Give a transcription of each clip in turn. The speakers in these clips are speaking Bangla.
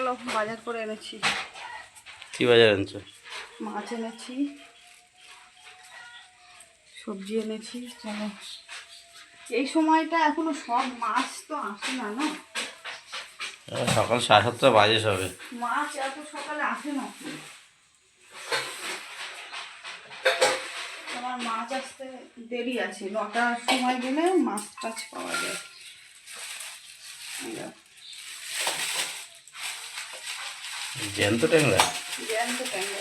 চলো বাজার করে এনেছি। কি বাজার আনছো মাছ এনেছি সবজি এনেছি চলো। এই সময়টা এখনও সব মাছ তো আসে না না? সকাল সাড়ে সাতটা বাজে সবে। মাছ এত সকালে আসে না। তোমার মাছ আসতে দেরি আছে নটার সময় গেলে মাছ টাছ পাওয়া যায় এই দেখো, জ্যান্ত ট্যাংরা? জ্যান্ত ট্যাংরা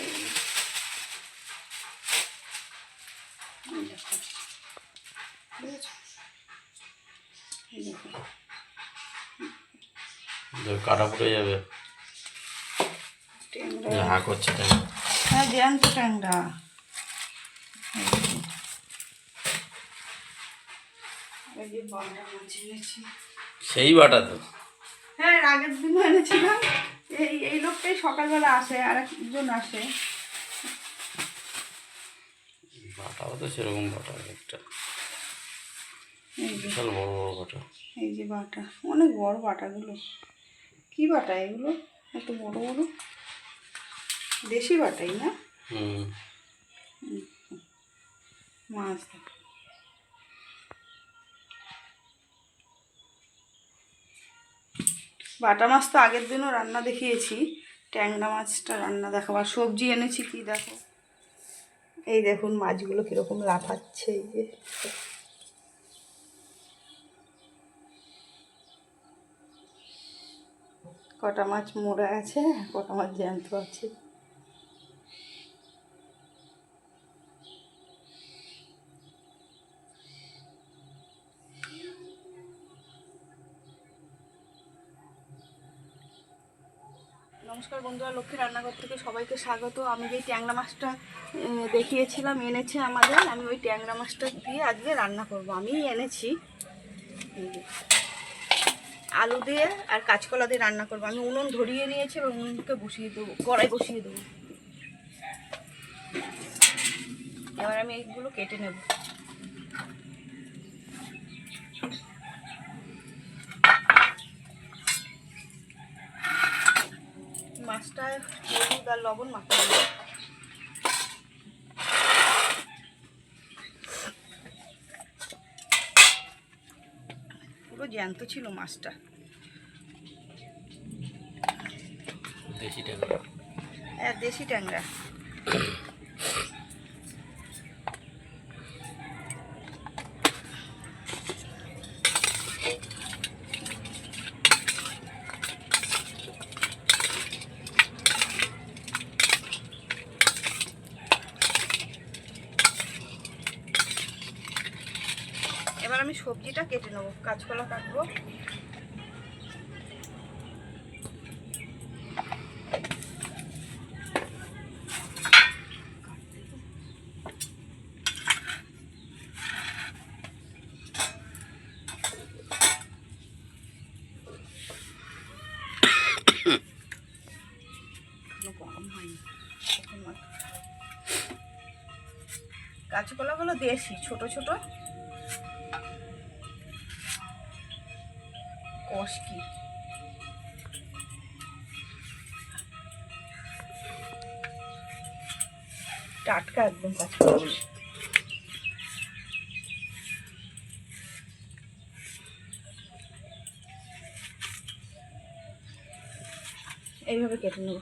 কাটা পড়ে যাবে। ট্যাংরা। হা করছে ট্যাংরা। হ্যাঁ জ্যান্ত ট্যাংরা। সেই বাটা তো। হ্যাঁ আগের দিন এনেছিলাম। এই এই লোকটাই সকালবেলা আসে আর একজন আসে। বাটাও তো সেরকম বাটা একটা বিশাল বড় বড় বাটা। এই যে বাটা অনেক বড় বাটাগুলো। কি বাটা এগুলো? এত বড় বড়? দেশি বাটাই না? হুম। মাছ বাটা মাছ তো আগের দিনও রান্না দেখিয়েছি। ট্যাংরা মাছটা রান্না দেখাবো। আর সবজি এনেছি কি দেখো? এই দেখুন মাছগুলো কীরকম লাফাচ্ছে, এই যে। কটা মাছ মোড়া আছে, কটা মাছ জ্যান্ত আছে। নমস্কার বন্ধুরা লক্ষ্মী রান্নাঘর থেকে সবাইকে স্বাগত। আমি যেই ট্যাংরা মাছটা দেখিয়েছিলাম, এনেছে আমাদের, আমি ওই ট্যাংরা মাছটা দিয়ে আজকে রান্না করব। আমিই এনেছি। আলু দিয়ে আর কাঁচকলা দিয়ে রান্না করব। আমি উনুন ধরিয়ে নিয়েছি, এবার উনুনকে বসিয়ে দেবো, কড়াই বসিয়ে দেবো। এবার আমি এইগুলো কেটে নেব। মাছটায় হলুদ আর লবণ মাখাবো পুরো জ্যান্ত ছিল মাছটা। দেশি ট্যাংরা। হ্যাঁ দেশি ট্যাংরা এবার আমি সবজিটা কেটে নেব কাঁচকলা কাটবো। কাঁচকলাগুলো দেশি ছোট ছোট কষকি টাটকা একদম কাঁচকলা এইভাবে কেটে নেব।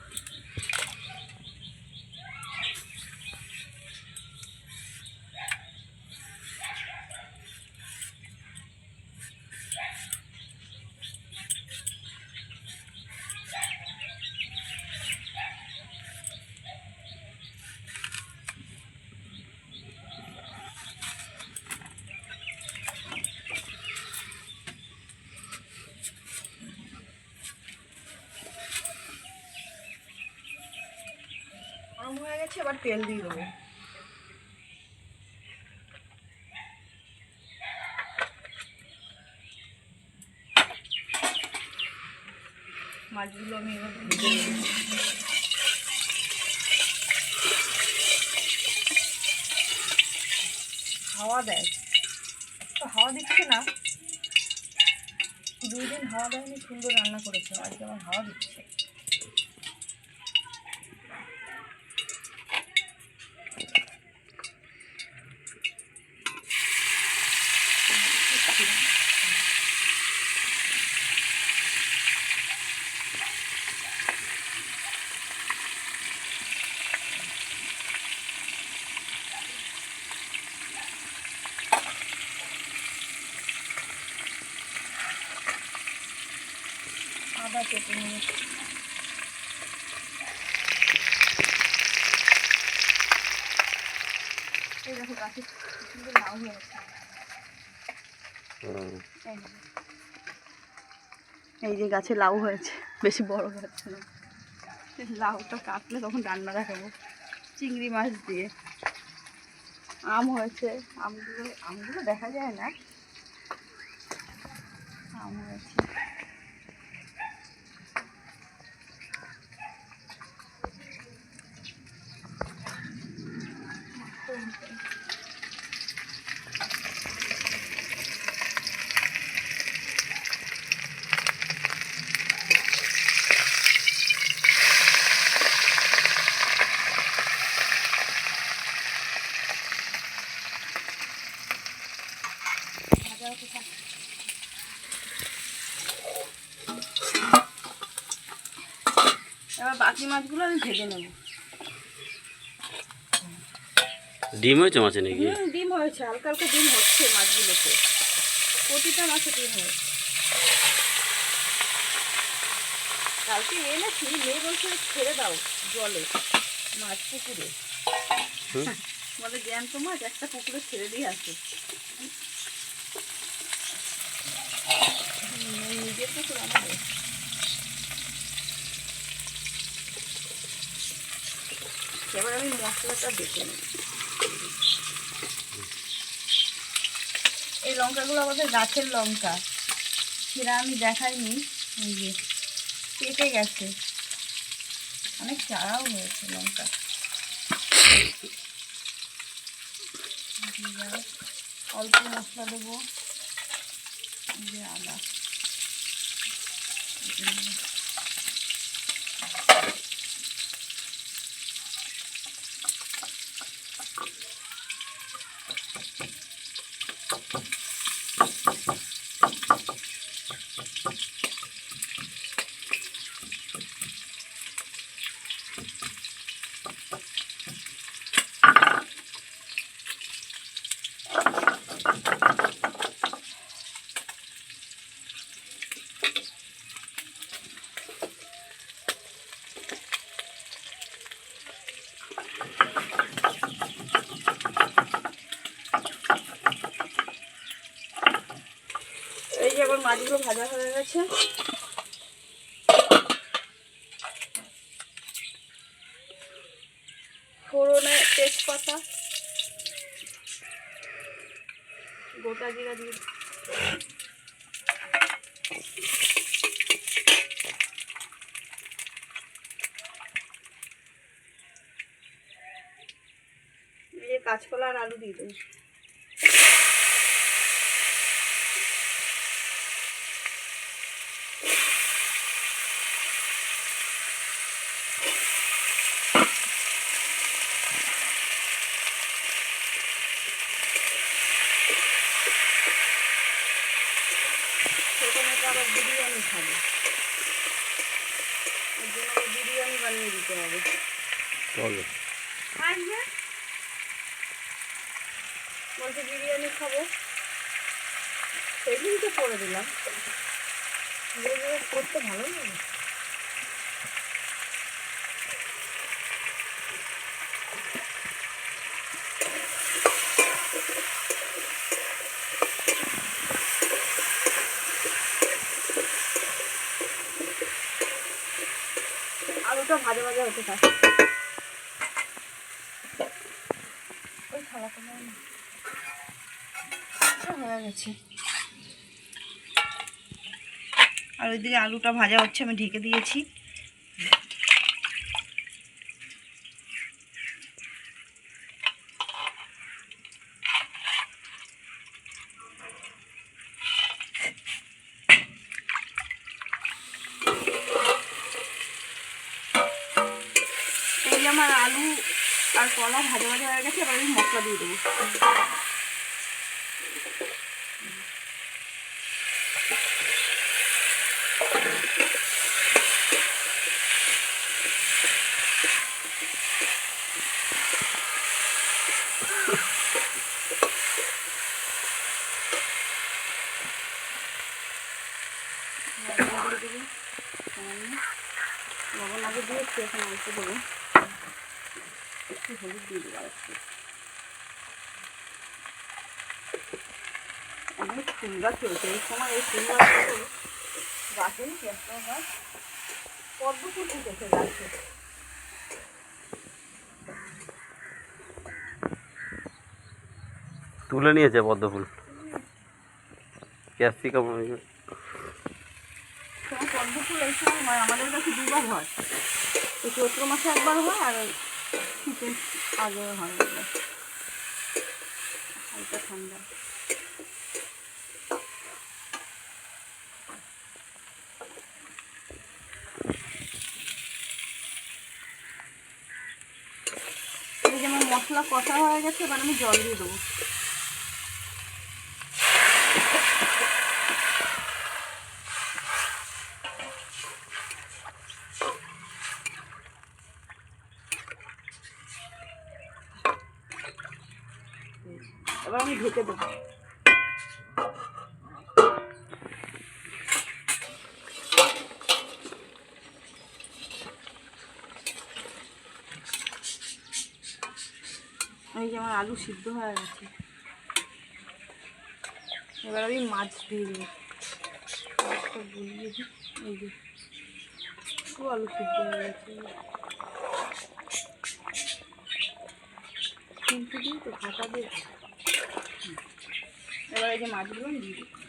গেছে এবার তেল দিয়ে দেবো। মাছগুলো আমি হাওয়া দেয়। তো হাওয়া দিচ্ছে না। দুই দিন হাওয়া দেয়নি, সুন্দর রান্না করেছে। আজকে আমার হাওয়া দিচ্ছে। আদা কেটে নিয়েছি এই দেখো গাছে সুন্দর লাউ হয়ে গেছে। এই যে গাছে লাউ হয়েছে, বেশি বড় গাছ না। লাউটা কাটলে তখন রান্না দেখাবো। চিংড়ি মাছ দিয়ে। আম হয়েছে, আমগুলো আমগুলো দেখা যায় না। আম হয়েছে ভাজা হতে থাক। এবার বাকি মাছগুলো আমি ভেজে নেব। ডিম হয়েছে মাছে নাকি? ডিম হয়েছে। হালকা হালকা ডিম হচ্ছে মাছগুলোতে। প্রতিটা মাছে ডিম হয়েছে। কালকে এনেছি মেয়ে বলছে ছেড়ে দাও জলে মাছ পুকুরে। বলে জ্যান্ত মাছ একটা পুকুরে ছেড়ে দিয়ে আসে হুম, এই নিজের পুকুর আমাদের এবার আমি মশলাটা বেটে নিই এই লঙ্কাগুলো আমাদের গাছের লঙ্কা। সেটা আমি দেখাইনি, এই যে পেকে গেছে। অনেক চারাও হয়েছে লঙ্কা। অল্প মশলা দেবো। যে আদা এই যে আবার মাছগুলো ভাজা গেছে ফোড়নে তেজপাতা। গোটা জিরা দিয়ে। কাঁচকলা আর আলু দিয়ে দেবো ছোটো মেয়েটা আবার বিরিয়ানি খাবে ওই জন্য আবার বিরিয়ানি বানিয়ে দিতে হবে চলো আসবে বলছে বিরিয়ানি খাব। সেদিন তো করে দিলাম। করতে ভালো লাগে। আলুটা ভাজা ভাজা হতে থাকে। ওই থালাটা হয়ে গেছে। আর ওইদিকে আলুটা ভাজা হচ্ছে, আমি ঢেকে দিয়েছি। আমার আলু আর কলা ভাজা ভাজা হয়ে গেছে, এবার আমি মশলা দিয়ে দেবো সামান্য লবণ আগে দিয়েছি এখন অল্প দেবো একটু হলুদ দিয়ে দেবো আরেকটু। অনেক ফুল গাছ হয়েছে এই সময় এই ফুল গাছগুলো গাছেই কেঁচো গাছ পদ্ম ফুল উঠেছে গাছে। তুলে নিয়েছে পদ্ম ফুল। ক্যাপসিকাম। পদ্ম ফুল এই সময় হয় আমাদের কাছে দুবার হয়। এই চৈত্র মাসে একবার হয় আর শীতের আগে হয়। হালকা ঠান্ডা। এই মশলা কষা হয়ে গেছে, এবার আমি জল দিয়ে দেবো এবার আমি ঢেকে দেবো এই যে আমার আলু সিদ্ধ হয়ে গেছে। এবার আমি মাছ দিয়ে দিই মাছটা গুলিয়ে দিই। এই যে খুব আলু সিদ্ধ হয়ে গেছে। কিন্তু দিই তো ফাটা দিয়ে এবার এই যে মাছগুলো দিয়ে দিই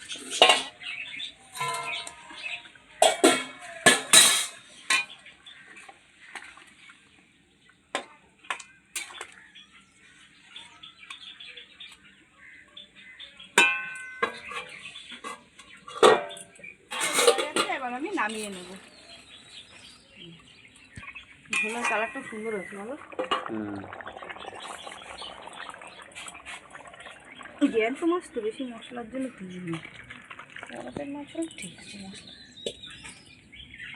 সুন্দর হয়েছে বলো। জ্যান্ত মাছ তো বেশি মশলার জন্য দিইনি বরফের মাছ ঠিক আছে মশলা।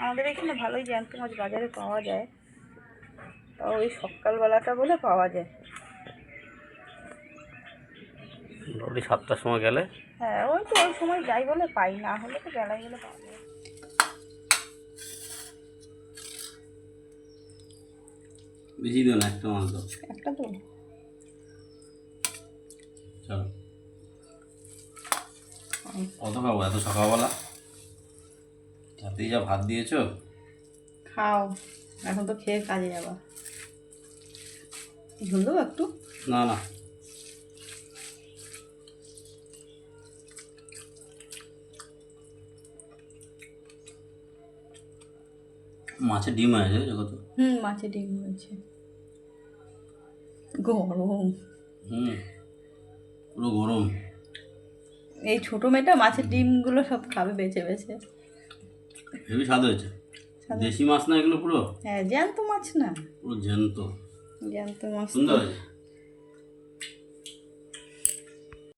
আমাদের এখানে ভালোই জ্যান্ত মাছ বাজারে পাওয়া যায়। তাও ওই সকালবেলাটা বলে পাওয়া যায়। সাতটার সময় গেলে? হ্যাঁ ওই তো ওই সময় যাই বলে পাই না হলে তো বেলায় গেলে পাওয়া যায়। বেশি দিও না একটা মাছ দাও একটা তো। চলো। কত খাব এত সকালবেলা? রাতেই যা ভাত দিয়েছ? খাও এখন তো খেয়ে কাজে যাবা। ঝুল দেবো একটু? না না। মাছের ডিম আছে কত হুম মাছের ডিম হয়েছে। গরম। হুম পুরো গরম। এই ছোটো মেয়েটা মাছের ডিমগুলো সব খাবে বেছে বেছে। হেভি স্বাদ হয়েছে। দেশি মাছ না এগুলো পুরো? হ্যাঁ জ্যান্ত মাছ না। পুরো জ্যান্ত। জ্যান্ত মাছ সুন্দর হয়েছে।